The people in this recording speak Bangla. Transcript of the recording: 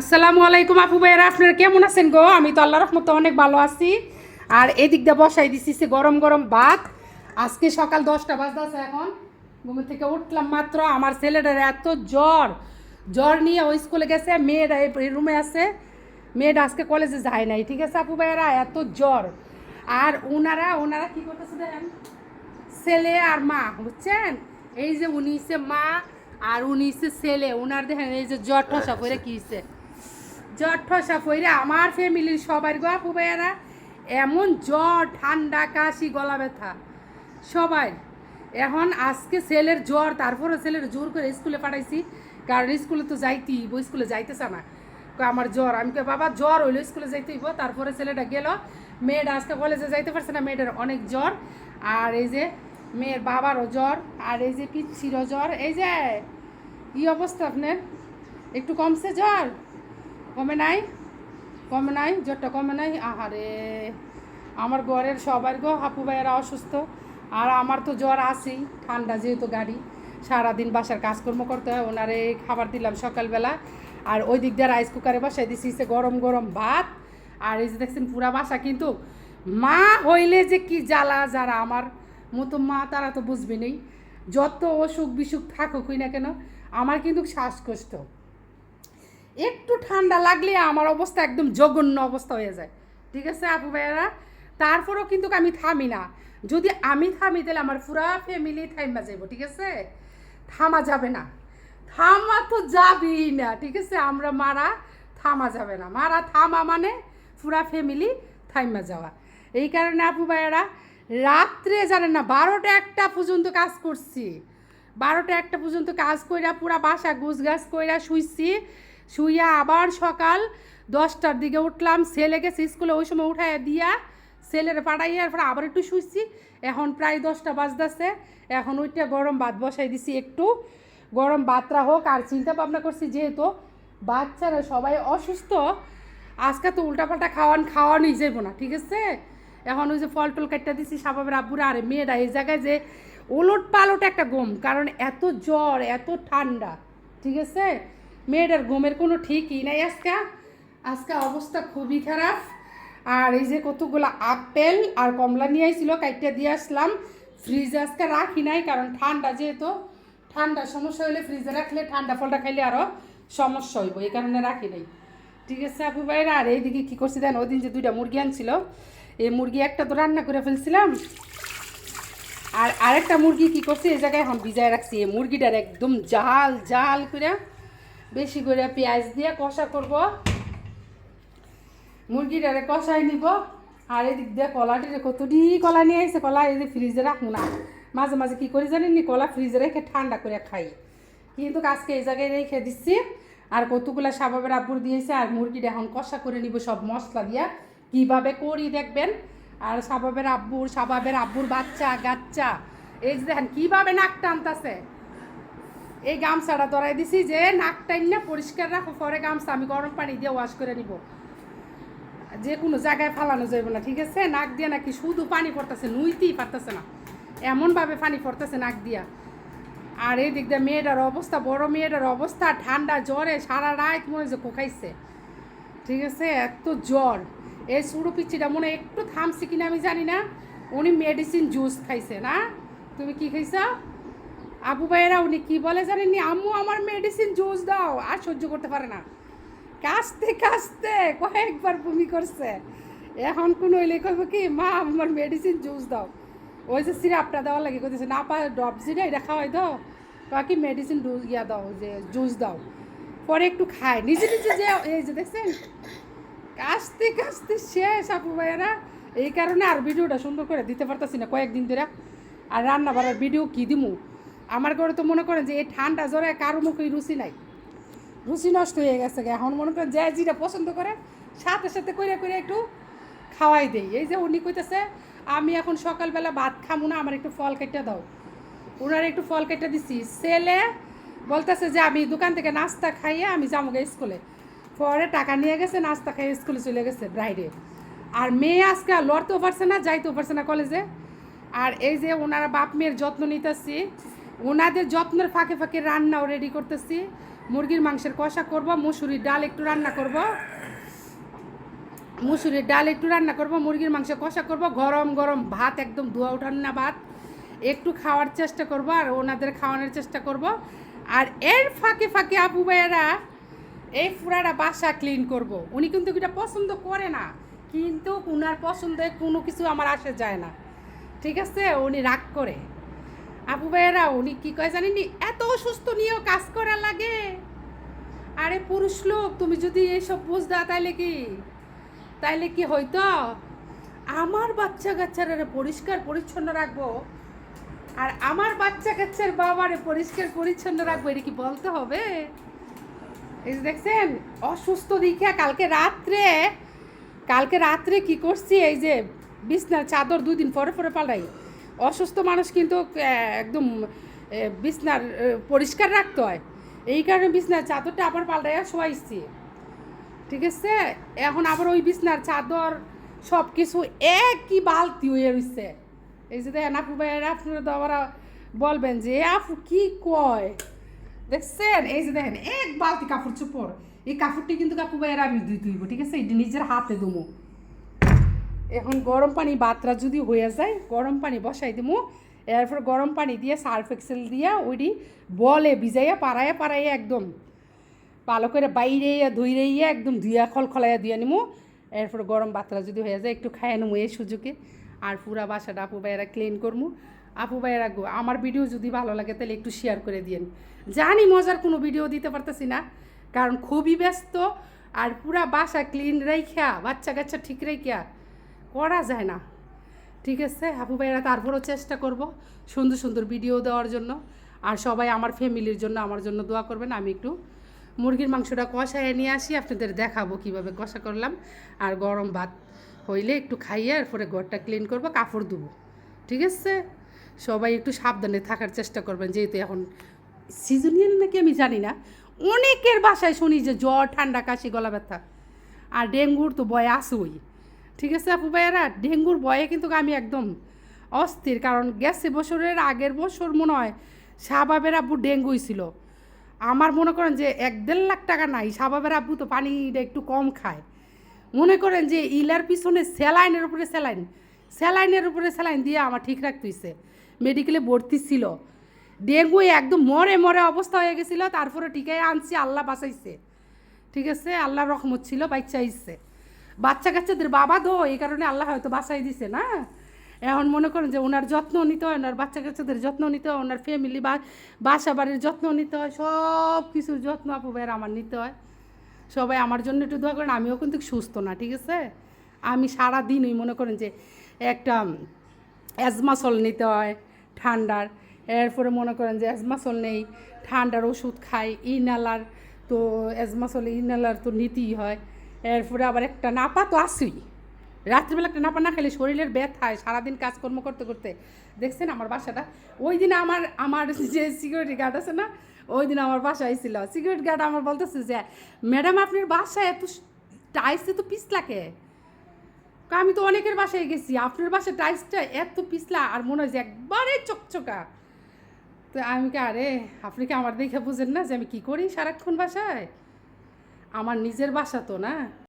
আসসালামু আলাইকুম আপু ভাইয়েরা, আপনারা কেমন আছেন গো? আমি তো আল্লাহ রহমতে অনেক ভালো আছি। আর এদিক দিয়ে বসাই দিছি সে গরম গরম ভাত। আজকে সকাল দশটা বাজতেছে এখন। ঘুম থেকে উঠলাম মাত্র। আমার ছেলেটার এত জ্বর। জ্বর নিয়ে ওই স্কুলে গেছে মেয়েরা এই রুমে আছে। মেয়েটা আজকে কলেজে যায় নাই, ঠিক আছে আপু ভাইয়েরা? এত জ্বর। আর ওনারা ওনারা কি করতেছে দেখেন? ছেলে আর মা, বুঝছেন? এই যে উনি মা আর উনি ছেলে। ওনার দেখেন এই যে জ্বর ঠসা করে কি জ্বর ঠসা পইরে আমার ফ্যামিলির সবার গো আপু ভাইয়ারা, এমন জ্বর ঠান্ডা, কাশি, গলা ব্যথা। সবাই, এখন আজকে ছেলের জ্বর তারপরে ছেলের জোর করে স্কুলে পাঠাইছি, কারণ স্কুলে তো হইব, স্কুলে যাইতেছে না। আমার জ্বর। আমি বাবা, জ্বর হইল, স্কুলে যাইতে হইব। তারপরে ছেলেটা গেল, মেয়েটা আজকে কলেজে যাইতে পারছে না, মেয়েটার অনেক জ্বর। আর এই যে মেয়ের বাবারও জ্বর, আর এই যে পিচ্ছিরও জ্বর, এই যে, কি অবস্থা আপনার? একটু কমছে জ্বর? কমে নাই? কমে নাই? জ্বরটা কমে নাই? আহারে, আমার ঘরের সবার গো, হাপু ভাইয়েরা অসুস্থ। আর আমার তো জ্বর আছেই, ঠান্ডা যেহেতু গাড়ি। সারাদিন বাসার কাজকর্ম করতে হয়, ওনারে খাবার দিলাম সকালবেলা। আর ওই দিক দিয়ে রাইস কুকারে বসাই দিছি সে গরম গরম ভাত। আর এই যে দেখছেন পুরা বাসা কিন্তু, মা হইলে যে কি জ্বালা যারা আমার মতো মা, তারা তো বুঝবে নেই যত অসুখ বিসুখ থাকুকই না কেন, আমার কিন্তু শ্বাসকষ্ট। একটু ঠান্ডা লাগলে আমার অবস্থা একদম জঘন্য অবস্থা হয়ে যায়। ঠিক আছে, আপু ভাইয়েরা? তারপরেও কিন্তু আমি থামি না। যদি আমি থামি, তাহলে আমার পুরা ফ্যামিলি থাইমা যাইব, ঠিক আছে? থামা যাবে না। থামা তো যাবেই না, ঠিক আছে? আমরা মারা থামা যাবে না। মারা থামা মানে পুরা ফ্যামিলি থাইমা যাওয়া। এই কারণে, আপু ভাইয়েরা, রাত্রে জানেন না, বারোটা একটা পর্যন্ত কাজ করছি। বারোটা একটা পর্যন্ত কাজ কইরা পুরা বাসা গুছ গাছ কইরা শুইছি। শুইয়া আবার সকাল দশটার দিকে উঠলাম। ছেলে গেছে স্কুলে, ওই সময় উঠাইয়া দিয়া ছেলের পাড়াইয়ার পর আবার একটু শুইছি। এখন প্রায় দশটা বাজতেছে। এখন ওইটা গরম ভাত বসাই দিছি একটু। গরম ভাতটা হোক, আর চিন্তা ভাবনা করছি যেহেতু বাচ্চারা সবাই অসুস্থ, আজকে তো উল্টাপাল্টা খাওয়ান খাওয়ানোই যাইব না, ঠিক আছে? এখন ওই যে ফল টল কাটটা দিছি সাবাবের আব্বুরা আরে মেয়েরা, এই জায়গায় যে ওলট পালট একটা গম কারণ এত জ্বর, এত ঠান্ডা, ঠিক আছে? মেয়েটার ঘুমের কোনো ঠিকই নাই আজকে। আজকে অবস্থা খুবই খারাপ। আর এই যে কতগুলো আপেল আর কমলা নিয়ে আইছিল, কাইটটা দিয়ে আসলাম। ফ্রিজে আজকে রাখি নাই, কারণ ঠান্ডা যেহেতু, ঠান্ডা সমস্যা হলে ফ্রিজে রাখলে ঠান্ডা ফলটা খাইলে আরও সমস্যা হইব, এই কারণে রাখি নাই। ঠিক আছে, আপু ভাইরা, আর এইদিকে কী করছি দেন ওই দিন যে দুইটা মুরগি আনছিল, এই মুরগি একটা তো রান্না করে ফেলছিলাম। আর আরেকটা মুরগি কি করছে, এই জায়গায় এখন ভিজায় রাখছি। এই মুরগিটার একদম জাল জাল করে বেশি করে পেঁয়াজ দিয়ে কষা করব। মুরগিটারে কষাই নিব। আর এদিক দিয়ে কলাটিরে কতটি কলা নিয়ে আসছে কলা এই ফ্রিজে রাখব না। মাঝে মাঝে কী করি জানেন নি? কলা ফ্রিজে রেখে ঠান্ডা করে খাই। কিন্তু আজকে এই জায়গায় রেখে দিচ্ছি। আর কতগুলো সাবাবের আব্বুর দিয়েছে আর মুরগিটা এখন কষা করে নিব সব মশলা দিয়া। কীভাবে করি দেখবেন? আর সাবাবের আব্বুর সাবাবের আব্বুর বাচ্চা, গাচ্চা। এই যে দেখেন কীভাবে নাক টানতাছে এই গামছাটা ধরাই দিছি যে নাক টাইন পরিষ্কার রাখো, পরে গামছা আমি গরম পানি দিয়ে ওয়াশ করে নিব। যে কোনো জায়গায় ফালানো যাবে না, ঠিক আছে? নাক দিয়ে নাকি শুধু পানি পড়তেছে, নুইতেই পারতেছে না। এমনভাবে পানি পড়তেছে নাক দিয়া। আর এই দিক দিয়ে মেয়েটার অবস্থা, বড় মেয়েটার অবস্থা, ঠান্ডা জ্বরে সারা রাত মনে হচ্ছে কোকাইছে। ঠিক আছে? এত জ্বর। এই সুড়ো পিচ্ছিটা মনে একটু থামছে কিনা আমি জানি না। উনি মেডিসিন জুস খাইছে না? তুমি কি খাইছ? আবু ভাইয়েরা, উনি কি বলে জানেননি? আম্মু, আমার মেডিসিন জুস দাও, আর সহ্য করতে পারে না। কাশতে কাশতে, কয়েকবার বমি করছে। এখন কোন হইলে কইব কি, মা, আমার মেডিসিন জুস দাও। ওই যে সিরাপটা দেওয়া লাগে কইতেছে, না পা ড্রপ যেটা এটা খাওয়াই দাও। বাকি মেডিসিন ডোজ ইয়া দাও, যে জুস দাও। পরে একটু খায়। নিজে নিজে যে, এই যে দেখছেন? কাশতে কাশতে শেষ আপু ভাইয়েরা। এই কারণে আর ভিডিওটা সুন্দর করে দিতে পারতাছি না কয়েকদিন ধরে। আর রান্না বাড়ার ভিডিও কী দিমু? আমার ঘরে তো মনে করেন যে এই ঠান্ডা জ্বরে কারও মুখেই রুচি নাই। রুচি নষ্ট হয়ে গেছে এখন মনে করেন যে যেটা পছন্দ করে সাথে সাথে করে করে একটু খাওয়াই দেই। এই যে উনি কইতেছে, আমি এখন সকালবেলা ভাত খামু না, আমার একটু ফল কেটে দাও। ওনার একটু ফল কেটে দিছি। ছেলে বলতেছে যে আমি দোকান থেকে নাস্তা খাইয়ে আমি যাব গে স্কুলে। পরে টাকা নিয়ে গেছে, নাস্তা খাইয়ে স্কুলে চলে গেছে ব্রাইডে। আর মেয়ে আজকে লড়তেও পারছে না, যাইতেও পারছে না কলেজে। আর এই যে ওনারা বাপ মেয়ের যত্ন নিতেছি ওনাদের যত্নের ফাঁকে ফাঁকে রান্নাও রেডি করতেছি। মুরগির মাংসের কষা করব, মুসুরির ডাল একটু রান্না করব। মুসুরির ডাল একটু রান্না করব, মুরগির মাংস কষা করব। গরম গরম ভাত একদম ধোয়া উঠান না ভাত। একটু খাওয়ার চেষ্টা করব আর ওনাদের খাওয়ানোর চেষ্টা করব। আর এর ফাঁকে ফাঁকে আপু ভাইয়েরা এই ফুরাটা বাসা ক্লিন করব। উনি কিন্তু এটা পছন্দ করে না, কিন্তু উনার পছন্দে কোনো কিছু আমার আসে যায় না। ঠিক আছে? উনি রাগ করে। আপু ভাইয়েরা, উনি কি কয় জানেনি এত অসুস্থ নিয়েও কাজ করা লাগে। আরে পুরুষ লোক, তুমি যদি এইসব বুঝদা তাইলে কি? তাইলে কি হইতো? আমার বাচ্চা কাচ্চারা পরিষ্কার পরিচ্ছন্ন রাখব। আর আমার বাচ্চা কাচ্চার বাবারে পরিষ্কার পরিচ্ছন্ন রাখব, এটা কি বলতে হবে? এই দেখছেন, অসুস্থ দীক্ষা, কালকে রাত্রে কালকে রাত্রে কি করছি? এই যে বিছনার চাদর দুদিন পরে পরে পাল্টাই। অসুস্থ মানুষ কিন্তু একদম বিছনার পরিষ্কার রাখতে হয়। এই কারণে বিছনার চাদরটা আবার পাল্টাইয়া শোয়াইছি। ঠিক আছে? এখন আবার ওই বিছনার চাদর সব কিছু একই বালতি হয়ে রয়েছে এই যে দেখেন, আপু ভাইয়ের, আপনারা তো আবার বলবেন যে, "এ আপু, কি কয়? দেখছেন? এই যে দেখেন, এক বালতি কাপড় চোপড়। এই কাপড়টি কিন্তু কাপু ভাইয়ের আমি দুই তুইব ঠিক আছে? এটি নিজের হাতে দুমু এখন গরম পানি বাতরা যদি হয়ে যায়, গরম পানি বসাই দিমু। এরপর গরম পানি দিয়ে সার্ফ এক্সেল দিয়ে ওইটি বলে ভিজাইয়া, পাড়াইয়া পাড়াইয়া একদম ভালো করে বাইরে ধুইরে একদম ধুইয়া, খলখলাইয়া ধুইয়া নিমু। এরপর গরম বাতরা যদি হয়ে যায়, একটু খাইয়ে নেব এই সুযোগে। আর পুরা বাসাটা আপু ভাইয়েরা ক্লিন করব আপু ভাইয়েরা গো, আমার ভিডিও যদি ভালো লাগে তাহলে একটু শেয়ার করে দিয়েন। জানি মজার কোনো ভিডিও দিতে পারতেছি না, কারণ খুবই ব্যস্ত। আর পুরা বাসা ক্লিন রেখা বাচ্চা কাচ্চা ঠিক রেখা করা যায় না। ঠিক আছে? আপু ভাইয়েরা তারপরও চেষ্টা করব সুন্দর সুন্দর ভিডিও দেওয়ার জন্য। আর সবাই আমার ফ্যামিলির জন্য আমার জন্য দোয়া করবেন। আমি একটু মুরগির মাংসটা কষায় নিয়ে আসি, আপনাদের দেখাবো কীভাবে কষা করলাম। আর গরম ভাত হইলে একটু খাইয়ে এরপরে ঘরটা ক্লিন করব, কাপড় দেবো ঠিক আছে? সবাই একটু সাবধানে থাকার চেষ্টা করবেন, যেহেতু এখন সিজনিয়াল নাকি আমি জানি না। অনেকের বাসায় শুনি যে জ্বর, ঠান্ডা, কাশি, গলা ব্যথা। আর ডেঙ্গুর তো ভয় আসুই ঠিক আছে আপু ভাইয়ারা? ডেঙ্গুর ভয়ে কিন্তু আমি একদম অস্থির, কারণ গেছে বছরের আগের বছর মনে হয় শাহবাবের আব্বু ডেঙ্গুই ছিল। আমার মনে করেন যে এক দেড় লাখ টাকা নাই শাহবাবের আব্বু তো পানিটা একটু কম খায়। মনে করেন যে ইলার পিছনে স্যালাইনের উপরে স্যালাইন, স্যালাইনের উপরে স্যালাইন দিয়ে আমার ঠিক রাখতে হইছে। মেডিকেলে ভর্তি ছিল। ডেঙ্গু একদম মরে মরে অবস্থা হয়ে গেছিল, তারপরে টিকাই আনছি, আল্লাহ বাঁচাইছে। ঠিক আছে, আল্লাহর রহমত ছিল বাচ্চা বাচ্চা কাচ্চাদের বাবা দো এই কারণে আল্লাহ হয়তো বাঁচাই দিছে, না? এখন মনে করেন যে ওনার যত্ন নিতে হয়, ওনার বাচ্চা কাচ্চাদের যত্ন নিতে হয়, ওনার ফ্যামিলি বা বাসা বাড়ির যত্ন নিতে হয়, সব কিছুর যত্ন আপু ভাইয়ের আমার নিতে হয়। সবাই আমার জন্য একটু দোয়া করেন, আমিও কিন্তু সুস্থ না, ঠিক আছে? আমি সারা দিনই মনে করেন যে একটা অ্যাজমাসল নিতে হয়, ঠান্ডার। এরপরে মনে করেন যে অ্যাজমাসল নেই, ঠান্ডার ওষুধ খাই ইনালার তো অ্যাজমাসল ইনালার তো নিতেই হয়। এরপরে আবার একটা নাপা তো আসুই রাত্রিবেলা একটা নাপা না খেলে শরীরের ব্যথায় সারাদিন কাজকর্ম করতে করতে। দেখছেন আমার বাসাটা? ওই দিন আমার আমার যে সিকিউরিটি গার্ড আছে না, ওই দিন আমার বাসায় ছিল সিকিউরিটি গার্ড আমার বলতেছে যে ম্যাডাম আপনার বাসায় এত টাইসে তো কা? আমি তো অনেকের বাসায় গেছি। আপনার বাসায় টাইসটা এত পিছলা আর মনে হয় যে একবারে চকচকা। তো আমি কি, আরে, আপনি কি আমার দেখে বুঝেন না যে আমি কি করি সারাক্ষণ বাসায়? আমার নিজের বাসা তো না?